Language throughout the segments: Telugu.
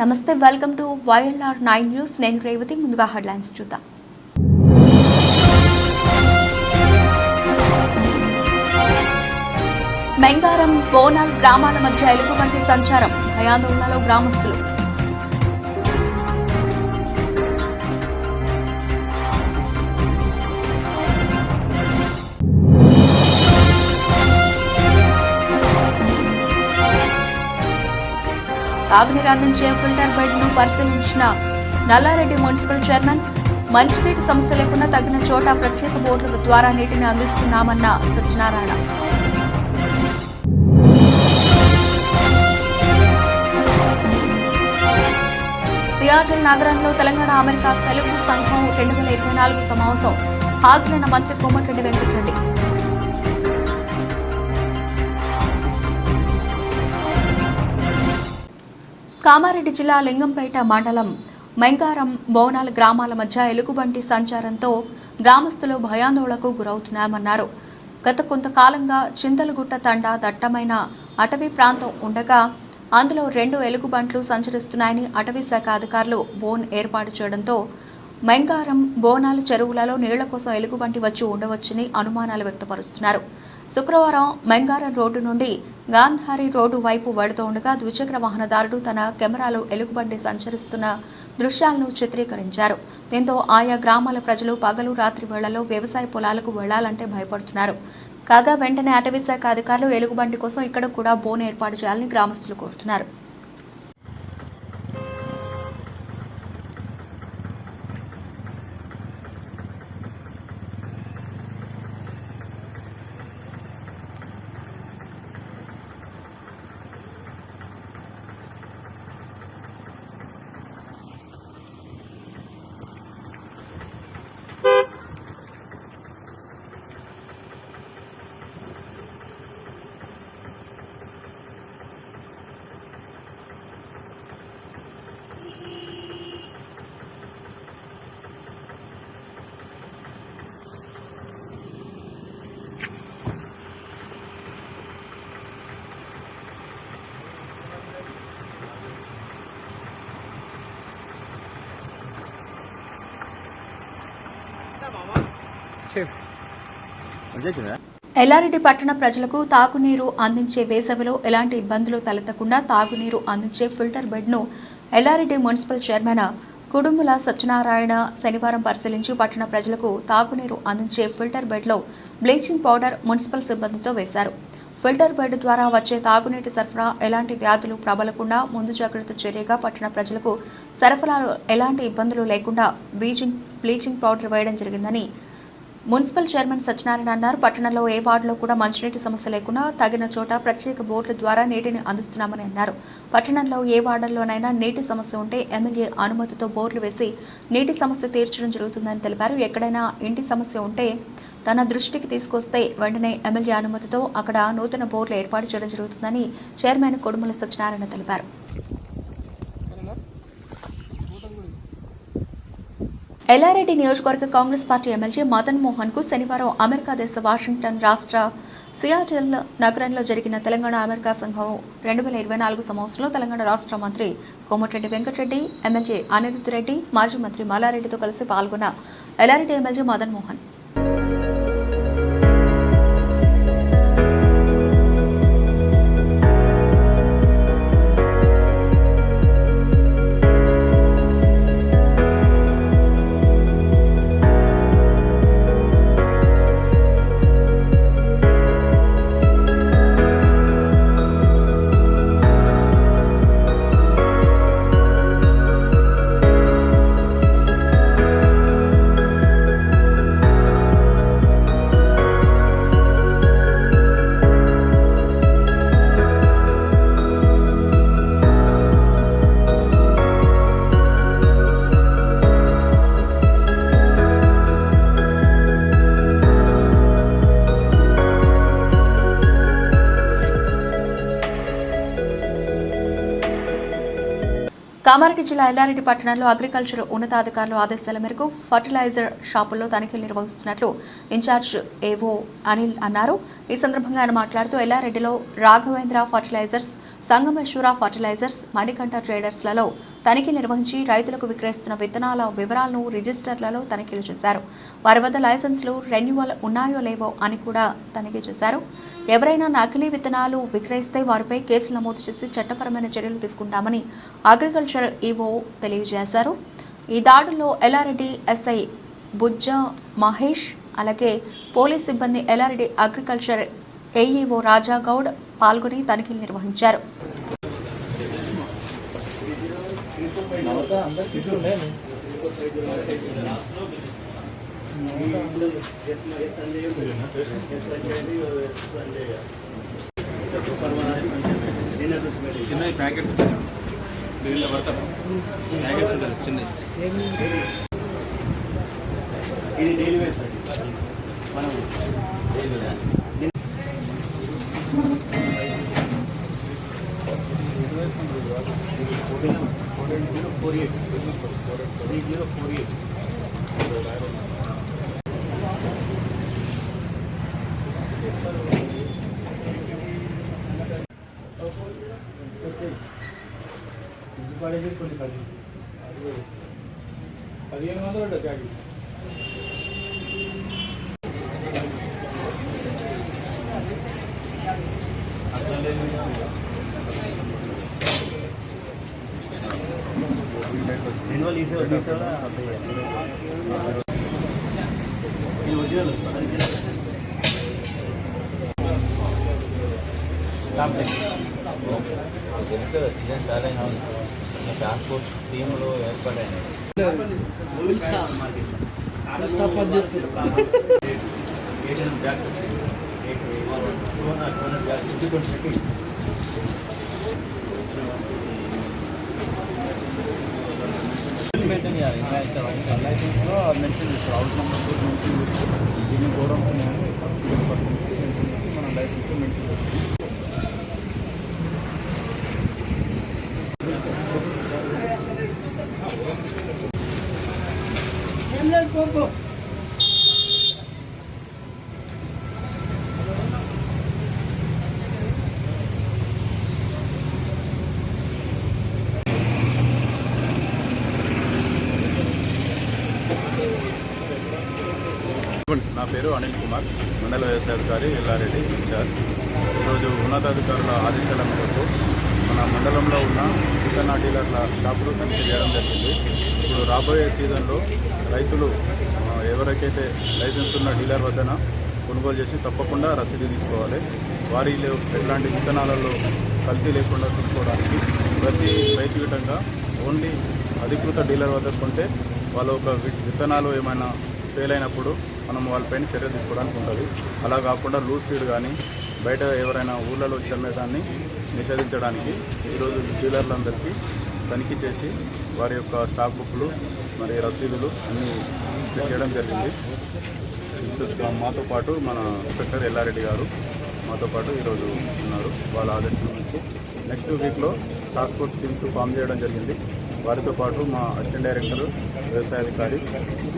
నమస్తే welcome to YLR nine news. నేను రేవతి ముందుగా హెడ్లైన్స్ చూద్దాం. మెంగారం బోనాల్ గ్రామాల మధ్య ఎలుగుబంటి సంచారం. భయాందోళనలో గ్రామస్తులు. తాగునీరు అందించే ఫిల్టర్ బెడ్ను పరిశీలించిన నల్లారెడ్డి మున్సిపల్ చైర్మన్ మంచినీటి సమస్య లేకుండా తగిన చోట ప్రత్యేక బోర్డుల ద్వారా నీటిని అందిస్తున్నామన్న సత్యనారాయణ. సియాటల్ నగరంలో తెలంగాణ అమెరికా తెలుగు సంఘం రెండు వేల ఇరవై నాలుగు సమావేశం. హాజరైన మంత్రి కోమటిరెడ్డి వెంకటరెడ్డి. కామారెడ్డి జిల్లా లింగంపేట మండలం మెంగారం బోనాల గ్రామాల మధ్య ఎలుగుబంటి సంచారంతో గ్రామస్తులు భయాందోళనకు గురవుతున్నామన్నారు. గత కొంతకాలంగా చింతలగుట్ట తండా దట్టమైన అటవీ ప్రాంతం ఉండగా అందులో రెండు ఎలుగుబంట్లు సంచరిస్తున్నాయని అటవీ శాఖ అధికారులు బోన్ ఏర్పాటు చేయడంతో మెంగారం బోనాల చెరువులలో నీళ్ళ కోసం ఎలుగుబంటి వచ్చి ఉండవచ్చని అనుమానాలు వ్యక్తపరుస్తున్నారు. శుక్రవారం మెంగారం రోడ్డు నుండి గాంధారి రోడ్డు వైపు వెళుతుండగా ద్విచక్ర వాహనదారుడు తన కెమెరాలో ఎలుగుబండి సంచరిస్తున్న దృశ్యాలను చిత్రీకరించారు. దీంతో ఆయా గ్రామాల ప్రజలు పగలు రాత్రి వేళల్లో వ్యవసాయ పొలాలకు వెళ్ళాలంటే భయపడుతున్నారు. కాగా వెంటనే అటవీ శాఖ అధికారులు ఎలుగుబంటి కోసం ఇక్కడ కూడా బోన్ ఏర్పాటు చేయాలని గ్రామస్తులు కోరుతున్నారు. ఎల్లారెడ్డి పట్టణ ప్రజలకు తాగునీరు అందించే వేసవిలో ఎలాంటి ఇబ్బందులు తలెత్తకుండా తాగునీరు అందించే ఫిల్టర్ బెడ్ను ఎల్లారెడ్డి మున్సిపల్ చైర్మన్ కుడుముల సత్యనారాయణ శనివారం పరిశీలించి పట్టణ ప్రజలకు తాగునీరు అందించే ఫిల్టర్ బెడ్లో బ్లీచింగ్ పౌడర్ మున్సిపల్ సిబ్బందితో వేశారు. ఫిల్టర్ బెడ్ ద్వారా వచ్చే తాగునీటి సరఫరా ఎలాంటి వ్యాధులు ప్రబలకుండా ముందు జాగ్రత్త చర్యగా పట్టణ ప్రజలకు సరఫరాలో ఎలాంటి ఇబ్బందులు లేకుండా బీజింగ్ బ్లీచింగ్ పౌడర్ వేయడం జరిగిందని మున్సిపల్ చైర్మన్ సత్యనారాయణ అన్నారు. పట్టణంలో ఏ వార్డులో కూడా మంచినీటి సమస్య లేకుండా తగిన చోట ప్రత్యేక బోర్డుల ద్వారా నీటిని అందిస్తున్నామని అన్నారు. పట్టణంలో ఏ వార్డుల్లోనైనా నీటి సమస్య ఉంటే ఎమ్మెల్యే అనుమతితో బోర్లు వేసి నీటి సమస్య తీర్చడం జరుగుతుందని తెలిపారు. ఎక్కడైనా ఇంటి సమస్య ఉంటే తన దృష్టికి తీసుకొస్తే వెంటనే ఎమ్మెల్యే అనుమతితో అక్కడ నూతన బోర్లు ఏర్పాటు చేయడం జరుగుతుందని చైర్మన్ కొడుమల సత్యనారాయణ తెలిపారు. ఎల్లారెడ్డి నియోజకవర్గ కాంగ్రెస్ పార్టీ ఎమ్మెల్యే మదన్ మోహన్కు శనివారం అమెరికా దేశ వాషింగ్టన్ రాష్ట్ర సియాటెల్ నగరంలో జరిగిన తెలంగాణ అమెరికా సంఘం రెండు వేల ఇరవై నాలుగు సంవత్సరంలో తెలంగాణ రాష్ట్ర మంత్రి కోమటిరెడ్డి వెంకటరెడ్డి ఎమ్మెల్యే అనిరుద్ధ్ రెడ్డి మాజీ మంత్రి మల్లారెడ్డితో కలిసి పాల్గొన్న ఎల్లారెడ్డి ఎమ్మెల్యే మదన్ మోహన్. కామారెడ్డి జిల్లా ఎల్లారెడ్డి పట్టణంలో అగ్రికల్చర్ ఉన్నతాధికారుల ఆదేశాల మేరకు ఫర్టిలైజర్ షాపుల్లో తనిఖీలు నిర్వహిస్తున్నట్లు ఇన్ఛార్జ్ ఏవో అనిల్ అన్నారు. ఈ సందర్భంగా ఆయన మాట్లాడుతూ ఎల్లారెడ్డిలో రాఘవేంద్ర ఫర్టిలైజర్స్ సంగమేశ్వర ఫర్టిలైజర్స్ మణికంఠ ట్రేడర్స్లలో తనిఖీ నిర్వహించి రైతులకు విక్రయిస్తున్న విత్తనాల వివరాలను రిజిస్టర్లలో తనిఖీలు చేశారు. వారి వద్ద లైసెన్సులు రెన్యువల్ ఉన్నాయో లేవో అని కూడా తనిఖీ చేశారు. ఎవరైనా నకిలీ విత్తనాలు విక్రయిస్తే వారిపై కేసులు నమోదు చేసి చట్టపరమైన చర్యలు తీసుకుంటామని అగ్రికల్చర్ ఈవో తెలియజేశారు. ఈ దాడుల్లో ఎల్ఆర్డి ఎస్ఐ బుజ్జ మహేష్ అలాగే పోలీస్ సిబ్బంది ఎల్ఆర్డి అగ్రికల్చర్ ఏఈఓ రాజాగౌడ్ పాల్గొని తనిఖీలు నిర్వహించారు. చిన్న ప్యాకెట్స్ మిగిలిన పడతారు ప్యాకెట్స్ ఉంటారు చిన్న ఇది డైలీ వేస్ మనం డైలీ 8048. 8048. పదిహేను వందలు కాదు తెలుసు కదా సీజన్ స్టార్ట్ అయినా ట్రాన్స్పోర్ట్ టీంలో ఏర్పడాయి స్టాప్ మెయింటైన్ చేయాలి లైసెన్స్లో మెన్షన్ చేస్తారు అవుట్ నెంబర్ దీన్ని గోడౌన్స్ మనం లైసెన్స్లో మెన్షన్ చేస్తాం పేరు అనిల్ కుమార్ మండల వ్యవసాయ అధికారి ఎల్లారెడ్డి ఇన్ఛార్జ్. ఈరోజు ఉన్నతాధికారుల ఆదేశాల మేరకు మన మండలంలో ఉన్న విత్తన డీలర్ల షాపులు తనిఖీ చేయడం జరిగింది. ఇప్పుడు రాబోయే సీజన్లో రైతులు ఎవరికైతే లైసెన్స్ ఉన్న డీలర్ వద్దన కొనుగోలు చేసి తప్పకుండా రసీదు తీసుకోవాలి. వారిలో ఎలాంటి విత్తనాలలో కల్తీ లేకుండా చూసుకోవడానికి ప్రతి రైతు విధంగా ఓన్లీ అధికృత డీలర్ వద్ద కొంటే వాళ్ళు ఒక విత్తనాలు ఏమైనా ఫెయిల్ అయినప్పుడు మనం వాళ్ళపైన చర్య తీసుకోవడానికి ఉంటుంది. అలా కాకుండా లూజ్ సీడ్ కానీ బయట ఎవరైనా ఊళ్ళలో చెమ్మేదాన్ని నిషేధించడానికి ఈరోజు డీలర్లందరికీ తనిఖీ చేసి వారి యొక్క స్టాక్ బుక్లు మరి రసీదులు అన్నీ చెక్ చేయడం జరిగింది. మాతో పాటు మన ఇన్స్పెక్టర్ ఎల్లారెడ్డి గారు మాతో పాటు ఈరోజు ఉన్నారు. వాళ్ళ ఆదేశం నెక్స్ట్ వీక్లో టాస్క్ ఫోర్స్ టీమ్స్ ఫామ్ చేయడం జరిగింది. వారితో పాటు మా అసిస్టెంట్ డైరెక్టర్ వ్యవసాయాధికారి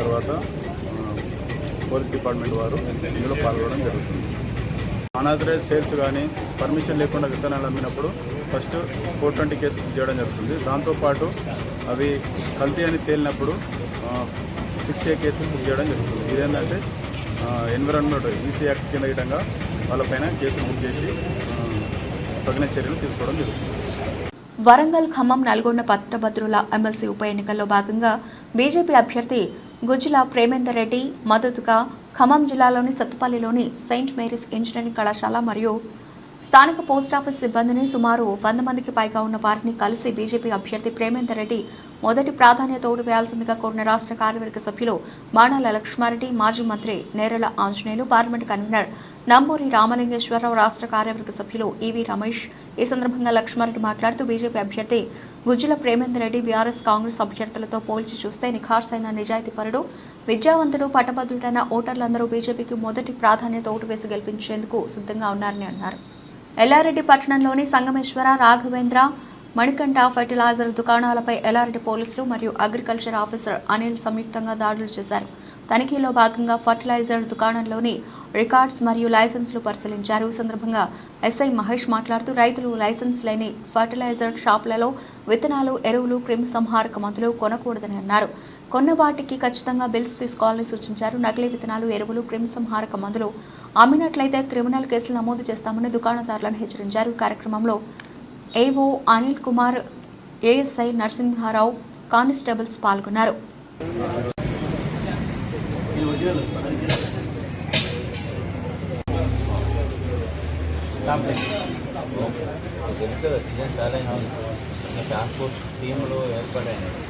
తర్వాత పోలీస్ డిపార్ట్మెంట్ వారు ఇందులో పాల్గొనడం జరుగుతుంది. అనాథరైజ్ సేల్స్ కానీ పర్మిషన్ లేకుండా విత్తనాలు అమ్మినప్పుడు first four twenty case book చేయడం జరుగుతుంది. దాంతోపాటు అవి కల్తీ అని తేలినప్పుడు సిక్స్ ఏ కేసులు బుక్ చేయడం జరుగుతుంది. ఇదేంటంటే ఎన్విరాన్మెంట్ ఈసీ యాక్ట్ కింద విధంగా వాళ్ళపైన కేసులు బుక్ చేసి తగిన చర్యలు తీసుకోవడం జరుగుతుంది. వరంగల్ ఖమ్మం నల్గొండ పట్టభద్రుల ఎమ్మెల్సీ ఉప ఎన్నికల్లో భాగంగా బీజేపీ అభ్యర్థి గుజ్జుల ప్రేమేందర్ రెడ్డి మద్దతుగా ఖమ్మం జిల్లాలోని సత్తుపల్లిలోని సెయింట్ మేరీస్ ఇంజనీరింగ్ కళాశాల మరియు స్థానిక పోస్టాఫీస్ సిబ్బందిని సుమారు వంద మందికి పైగా ఉన్న వారిని కలిసి బీజేపీ అభ్యర్థి ప్రేమేందర్ రెడ్డి మొదటి ప్రాధాన్యత ఓటు వేయాల్సిందిగా కోరిన రాష్ట్ర కార్యవర్గ సభ్యులు మాణాల లక్ష్మారెడ్డి మాజీ మంత్రి నేరల ఆంజనేయులు పార్లమెంట్ కన్వీనర్ నంబూరి రామలింగేశ్వరరావు రాష్ట్ర కార్యవర్గ సభ్యులు ఈవీ రమేష్ ఈ సందర్భంగా లక్ష్మారెడ్డి మాట్లాడుతూ బీజేపీ అభ్యర్థి గుజ్జుల ప్రేమేందర్ రెడ్డి బీఆర్ఎస్ కాంగ్రెస్ అభ్యర్థులతో పోల్చి చూస్తే నిఖార్సైన నిజాయితీపరుడు విద్యావంతుడు పట్టభద్రుడైన ఓటర్లందరూ బీజేపీకి మొదటి ప్రాధాన్యత ఓటు వేసి గెలిపించేందుకు సిద్ధంగా ఉన్నారని అన్నారు. ఎల్లారెడ్డి పట్టణంలోని సంగమేశ్వర రాఘవేంద్ర మణికంఠ ఫెర్టిలైజర్ దుకాణాలపై ఎల్లారెడ్డి పోలీసులు మరియు అగ్రికల్చర్ ఆఫీసర్ అనిల్ సంయుక్తంగా దాడులు చేశారు. తనిఖీలో భాగంగా ఫర్టిలైజర్ దుకాణంలోని రికార్డ్స్ మరియు లైసెన్సులు పరిశీలించారు. ఈ సందర్భంగా ఎస్ఐ మహేష్ మాట్లాడుతూ రైతులు లైసెన్స్ లేని ఫర్టిలైజర్ షాపులలో విత్తనాలు ఎరువులు క్రిమి సంహారక మందులు కొనకూడదని అన్నారు. కొన్న వాటికి ఖచ్చితంగా బిల్స్ తీసుకోవాలని సూచించారు. నకిలీ విత్తనాలు ఎరువులు క్రిమిసంహారక మందులు అమ్మినట్లయితే క్రిమినల్ కేసులు నమోదు చేస్తామని దుకాణదారులను హెచ్చరించారు. కార్యక్రమంలో AO Anil Kumar ASI Narasimharao constables పాల్గొన్నారు. ట్రాన్స్పోర్ట్ టీంలో ఏర్పడాయి.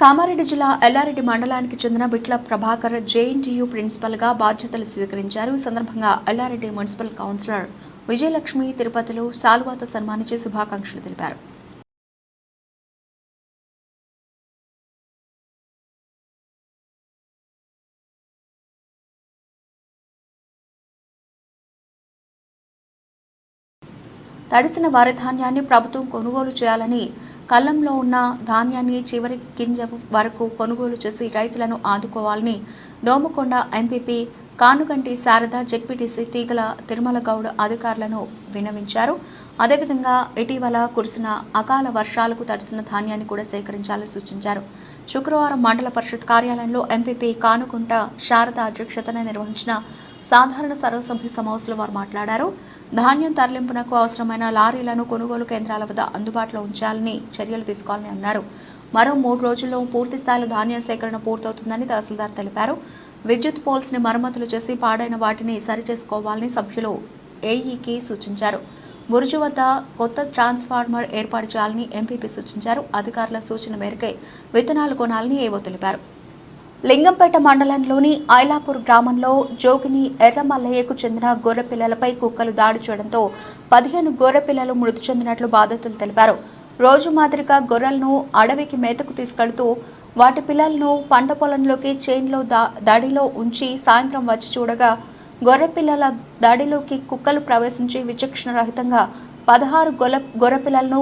కామారెడ్డి జిల్లా ఎల్లారెడ్డి మండలానికి చెందిన బిట్ల ప్రభాకర్ జేఎన్టీయూ ప్రిన్సిపల్గా బాధ్యతలు స్వీకరించారు. ఈ సందర్భంగా ఎల్లారెడ్డి మున్సిపల్ కౌన్సిలర్ విజయలక్ష్మి తిరుపతిలో సాల్వాతో సన్మానించి శుభాకాంక్షలు తెలిపారు. తడిసిన వారి ధాన్యాన్ని ప్రభుత్వం కొనుగోలు చేయాలని కళ్ళంలో ఉన్న ధాన్యాన్ని చివరి గింజ వరకు కొనుగోలు చేసి రైతులను ఆదుకోవాలని దోమకొండ ఎంపీపీ కానుగంటి శారద జెడ్పీటీసీ తీగల తిరుమల గౌడ్ అధికారులను విన్నవించారు. అదేవిధంగా ఇటీవల కురిసిన అకాల వర్షాలకు తడిసిన ధాన్యాన్ని కూడా సేకరించాలని సూచించారు. శుక్రవారం మండల పరిషత్ కార్యాలయంలో ఎంపీపీ కానుకుంట శారద అధ్యక్షతన నిర్వహించిన సాధారణ సర్వసభ్య సమావేశంలో వారు మాట్లాడారు. ధాన్యం తరలింపునకు అవసరమైన లారీలను కొనుగోలు కేంద్రాల వద్ద అందుబాటులో ఉంచాలని చర్యలు తీసుకోవాలని అన్నారు. మరో మూడు రోజుల్లో పూర్తి స్థాయిలో ధాన్యం సేకరణ పూర్తవుతుందని తహసీల్దార్ తెలిపారు. విద్యుత్ పోల్స్ని మరమ్మతులు చేసి పాడైన వాటిని సరిచేసుకోవాలని సభ్యులు ఏఈకి సూచించారు. బురుజు వద్ద కొత్త ట్రాన్స్ఫార్మర్ ఏర్పాటు చేయాలని ఎంపీపీ సూచించారు. అధికారుల సూచన మేరకే విత్తనాలు కొనాలని ఏవో తెలిపారు. లింగంపేట మండలంలోని ఐలాపూర్ గ్రామంలో జోగిని ఎర్రమల్లయ్యకు చెందిన గొర్రె పిల్లలపై కుక్కలు దాడి చేయడంతో పదిహేను గొర్రెపిల్లలు మృతి చెందినట్లు బాధితులు తెలిపారు. రోజు మాదిరిగా గొర్రెలను అడవికి మేతకు తీసుకెళ్తూ వాటి పిల్లలను పంట పొలంలోకి చైన్లో దా దాడిలో ఉంచి సాయంత్రం వచ్చి చూడగా గొర్రె పిల్లల దాడిలోకి కుక్కలు ప్రవేశించి విచక్షణ రహితంగా పదహారు గొల్ల గొర్రె పిల్లలను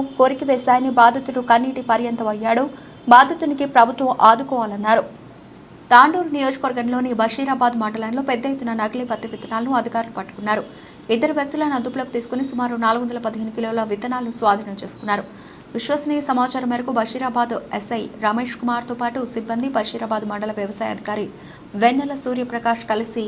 వేశాయని బాధితుడు కన్నీటి పర్యంతం అయ్యాడు బాధితునికి ప్రభుత్వం ఆదుకోవాలన్నారు. తాండూరు నియోజకవర్గంలోని బషీరాబాద్ మండలంలో పెద్ద ఎత్తున నకిలీ పత్తి విత్తనాలను అధికారులు పట్టుకున్నారు. ఇద్దరు వ్యక్తులను అదుపులోకి తీసుకుని సుమారు నాలుగు వందల పదిహేను కిలోల విత్తనాలను స్వాధీనం చేసుకున్నారు. విశ్వసనీయ సమాచారం మేరకు బషీరాబాద్ ఎస్ఐ రమేష్ కుమార్తో పాటు సిబ్బంది బషీరాబాద్ మండల వ్యవసాయ అధికారి వెన్నెల సూర్యప్రకాష్ కలిసి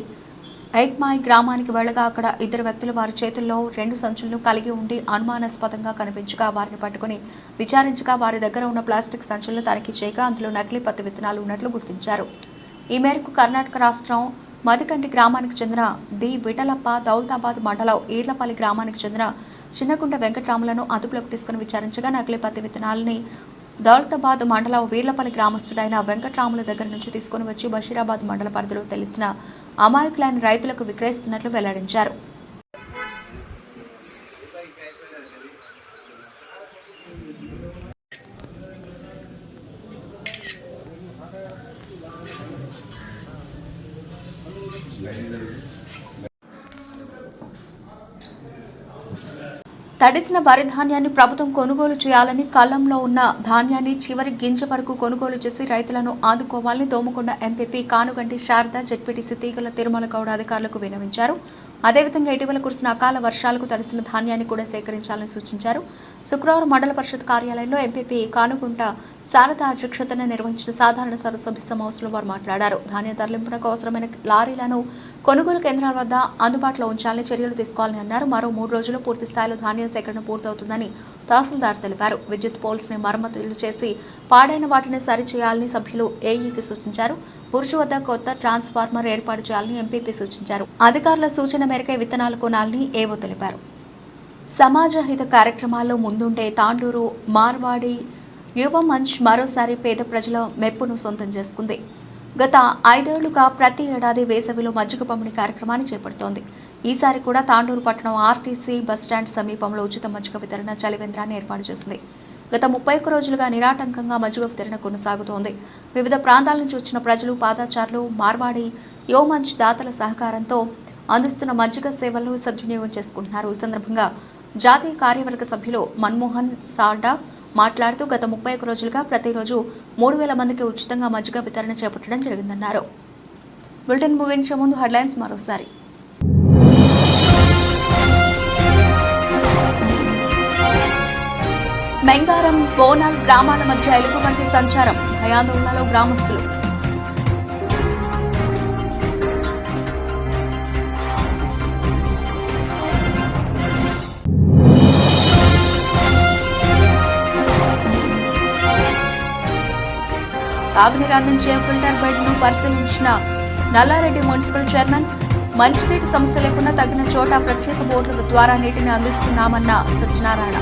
ఐక్మాయ్ గ్రామానికి వెళ్ళగా అక్కడ ఇద్దరు వ్యక్తులు వారి చేతుల్లో రెండు సంచులను కలిగి ఉండి అనుమానాస్పదంగా కనిపించగా వారిని పట్టుకుని విచారించగా వారి దగ్గర ఉన్న ప్లాస్టిక్ సంచులను తనిఖీ చేయగా అందులో నకిలీ పత్తి విత్తనాలు ఉన్నట్లు గుర్తించారు. ఈ మేరకు కర్ణాటక రాష్ట్రం మదికంటి గ్రామానికి చెందిన డి. విఠలప్ప దౌలతాబాద్ మండలం ఈర్లపల్లి గ్రామానికి చెందిన చిన్నగుంట వెంకట్రాములను అదుపులోకి తీసుకుని విచారించగా నకిలీ పత్తి విత్తనాలని దౌలతాబాద్ మండలం వీర్లపల్లి గ్రామస్తుడైన వెంకట్రాముల దగ్గర నుంచి తీసుకుని వచ్చి బషీరాబాద్ మండల పరిధిలో తెలిసిన అమాయకులైన రైతులకు విక్రయిస్తున్నట్లు వెల్లడించారు. తడిసిన వరి ధాన్యాన్ని ప్రభుత్వం కొనుగోలు చేయాలని కళ్ళంలో ఉన్న ధాన్యాన్ని చివరి గింజ వరకు కొనుగోలు చేసి రైతులను ఆదుకోవాలని దోమకొండ ఎంపీపీ కానుగంటి శారద జడ్పీటీసీ తీగల తిరుమల గౌడ అధికారులకు విన్నవించారు. అదేవిధంగా ఇటీవల కురిసిన అకాల వర్షాలకు తడిసిన ధాన్యాన్ని కూడా సేకరించాలని సూచించారు. శుక్రవారం మండల పరిషత్ కార్యాలయంలో ఎంపీపీ కానుగుంట శారద అధ్యక్షతన నిర్వహించిన సాధారణ సర్వసభ్య సమావేశంలో వారు మాట్లాడారు. ధాన్యం తరలింపునకు అవసరమైన లారీలను కొనుగోలు కేంద్రాల వద్ద అందుబాటులో ఉంచాలని చర్యలు తీసుకోవాలని అన్నారు. మరో మూడు రోజుల్లో పూర్తి స్థాయిలో ధాన్యం సేకరణ పూర్తవుతుందని తహసీల్దార్ తెలిపారు. విద్యుత్ పోల్స్ని మరమ్మతులు చేసి పాడైన వాటిని సరిచేయాలని సభ్యులు ఏఈకి సూచించారు. బురుజు వద్ద కొత్త ట్రాన్స్ఫార్మర్ ఏర్పాటు చేయాలని ఎంపీపీ సూచించారు. అధికారుల సూచన మేరకే విత్తనాలు కొనాలని ఏవో తెలిపారు. సమాజ హిత కార్యక్రమాల్లో ముందుండే తాండూరు మార్వాడి యువ మంచ్ మరోసారి పేద ప్రజల మెప్పును సొంతం చేసుకుంది. గత ఐదేళ్ళుగా ప్రతి ఏడాది వేసవిలో మజ్జిగ పంపిణీ కార్యక్రమాన్ని చేపడుతోంది. ఈసారి కూడా తాండూరు పట్టణం ఆర్టీసీ బస్టాండ్ సమీపంలో ఉచిత మజ్జిగ వితరణ చలివేంద్రాన్ని ఏర్పాటు చేసింది. గత ముప్పై ఒక్క రోజులుగా నిరాటంకంగా మజ్జిగ వితరణ కొనసాగుతోంది. వివిధ ప్రాంతాల నుంచి వచ్చిన ప్రజలు పాదాచారులు మార్వాడి యువ మంచ్ దాతల సహకారంతో అందిస్తున్న మజ్జిగ సేవలను సద్వినియోగం చేసుకుంటున్నారు. ఈ సందర్భంగా జాతీయ కార్యవర్గ సభ్యులు మన్మోహన్ సాడా మాట్లాడుతూ గత ముప్పై ఒక్క రోజులుగా ప్రతిరోజు మూడు వేల మందికి ఉచితంగా మజ్జిగ వితరణ చేపట్టడం జరిగిందన్నారు. బులెటిన్ ముగించే ముందు హెడ్లైన్స్ మరోసారి. మెంగారం బోనాల్ గ్రామాల మధ్య ఎలుగుబంటి సంచారం భయాందోళనలో గ్రామస్తులు. తాగునీరు అందించే ఫిల్టర్ బెడ్ను పరిశీలించిన నల్లారెడ్డి మున్సిపల్ చైర్మన్ మంచినీటి సమస్య లేకుండా తగిన చోట ప్రత్యేక బోర్డుల ద్వారా నీటిని అందిస్తున్నామన్న సత్యనారాయణ.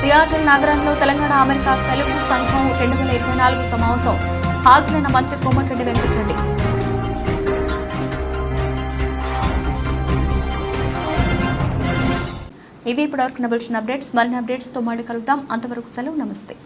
సియాటల్ నగరంలో తెలంగాణ అమెరికా తెలుగు సంఘం రెండు వేల ఇరవై నాలుగు సమావేశం. హాజరైన మంత్రి కోమటిరెడ్డి వెంకటరెడ్డి. ఇవి ఇప్పటివరకు నవల్సిన అప్డేట్స్ మరిన్ని అప్డేట్స్తో మళ్ళీ కలుద్దాం. అంతవరకు సెలవు. నమస్తే.